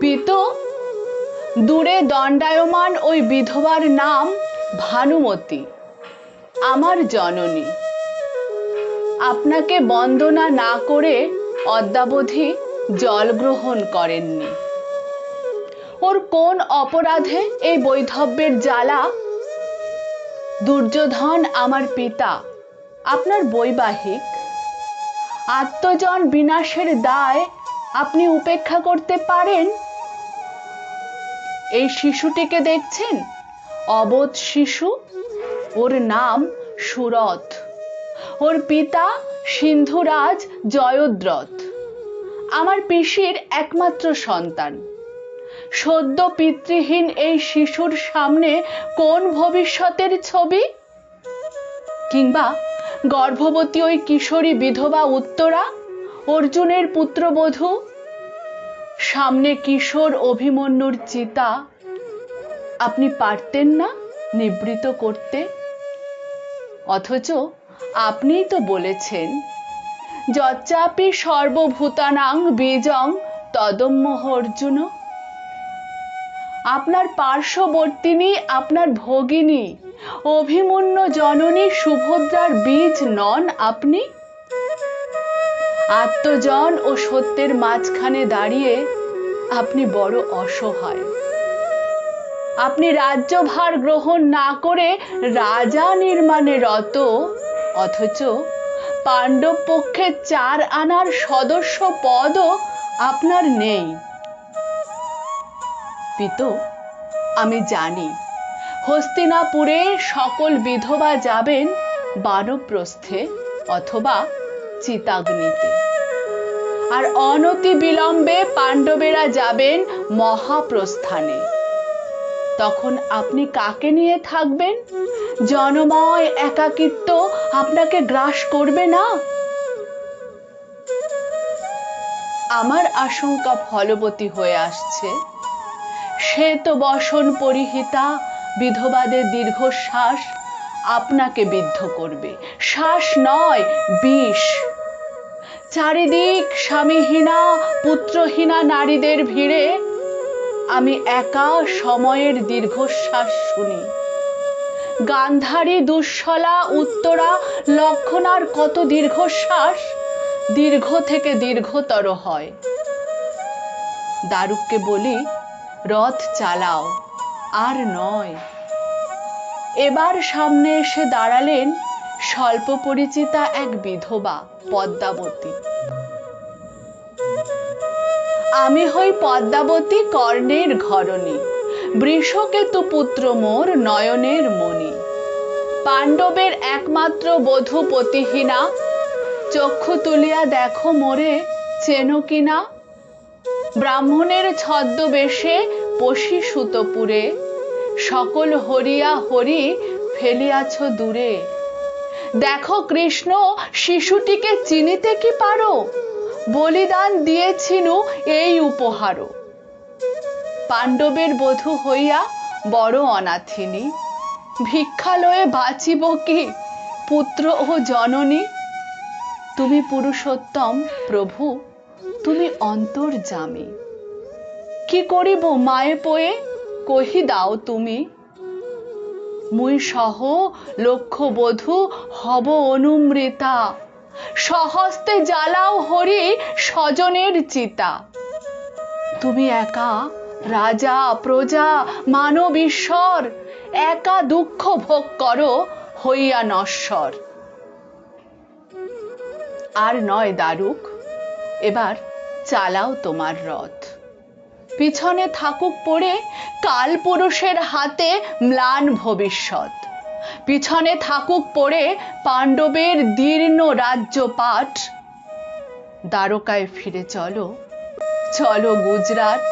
পিত দূরে দণ্ডায়মান ওই বিধবার নাম ভানুমতি, আমার জননী। আপনাকে বন্দনা না করে অদ্যাবধি জল গ্রহণ করেননি। ওর কোন অপরাধে এই বৈধব্যের জ্বালা? দুর্যোধন আমার পিতা, আপনার বৈবাহিক। আত্মজন বিনাশের দায় আপনি উপেক্ষা করতে পারেন? এই শিশুটিকে দেখছেন? অবোধ শিশু। ওর নাম সুরথ। ওর পিতা সিন্ধুরাজ জয়দ্রথ। আমার পিসির একমাত্র সন্তান। সদ্য পিতৃহীন এই শিশুর সামনে কোন ভবিষ্যতের ছবি? কিংবা গর্ভবতী ওই কিশোরী বিধবা উত্তরা, অর্জুনের পুত্রবধূ সামনে কিশোর অভিমন্যুর চিতা। আপনি পারতেন না নিবৃত করতে। অথচ আপনিই তো বলেছেন যচ্চাপি সর্বভূতানাং বীজং তদম্মহ অর্জুন। আপনার পার্শ্ববর্তিনী, আপনার ভগিনী, অভিমন্য জননী সুভদ্রার বীজ নন আপনি? আত্মজন ও সত্যের মাঝখানে দাঁড়িয়ে আপনি বড় অসহায়। আপনি রাজ্যভার গ্রহণ না করে রাজা নির্মাণে রত, অথচ পাণ্ডব পক্ষে চার আনার সদস্য পদও আপনার নেই। পিত, আমি জানি হস্তিনাপুরে সকল বিধবা যাবেন বানপ্রস্থে অথবা চিতাগ্নিতে। আর অনতি বিলম্বে পাণ্ডবেরা যাবেন মহাপ্রস্থানে। তখন আপনি কাকে নিয়ে থাকবেন? জনময় একাকিত্ব আপনাকে গ্রাস করবে না? আমার আশঙ্কা ফলবতী হয়ে আসছে। শ্বেত বসন পরিহিতা বিধবাদের দীর্ঘশ্বাস আপনাকে বিদ্ধ করবে। শ্বাস নয়, বিষ। চারিদিক স্বামীহীনা, পুত্রহীনা নারীদের ভিড়ে আমি একা সময়ের দীর্ঘশ্বাস শুনি। গান্ধারী, দুঃশলা, উত্তরা, লক্ষণার কত দীর্ঘশ্বাস, দীর্ঘ থেকে দীর্ঘতর হয়। দারুককে বলি, রথ চালাও, আর নয়। এবার সামনে এসে দাঁড়ালেন স্বল্প পরিচিতা এক বিধবা, পদ্মাবতী। আমি হই পদ্মাবতী কর্ণের ঘরণী, বৃষকেতু পুত্র মোর নয়নের মণি। পাণ্ডবের একমাত্র বধূ পতিহীনা, চক্ষু তুলিয়া দেখো মোরে চেনো কিনা। ব্রাহ্মণের ছদ্মবেশে পশি সুতপুরে সকল হরিয়া হরি ফেলিয়াছ দূরে। দেখো কৃষ্ণ, শিশুটিকে চিনিতে কি পারো? বলিদান দিয়েছিনু এই উপহারও। পাণ্ডবের বধূ হইয়া বড় অনাথিনী। ভিক্ষালয়ে বাঁচিব কি, পুত্র ও জননী? তুমি পুরুষোত্তম প্রভু, তুমি অন্তর্জামী। কি করিব মায়ে পয়ে, কহি দাও তুমি। মুই সহ লক্ষ বধূ হব অনুমৃতা। সহস্তে জ্বালাও হরি স্বজনের চিতা। তুমি একা, রাজা, প্রজা, মানব ঈশ্বর, একা দুঃখ ভোগ করো, হইয়া নশ্বর। আর নয় দারুক, এবার চালাও তোমার রথ। পিছনে থাকুক পড়ে কাল পুরুষের হাতে ম্লান ভবিষ্যৎ। পিছনে থাকুক পড়ে পাণ্ডবের দীর্ণ রাজ্য পাঠ দ্বারকায় ফিরে চলো চলো গুজরাট।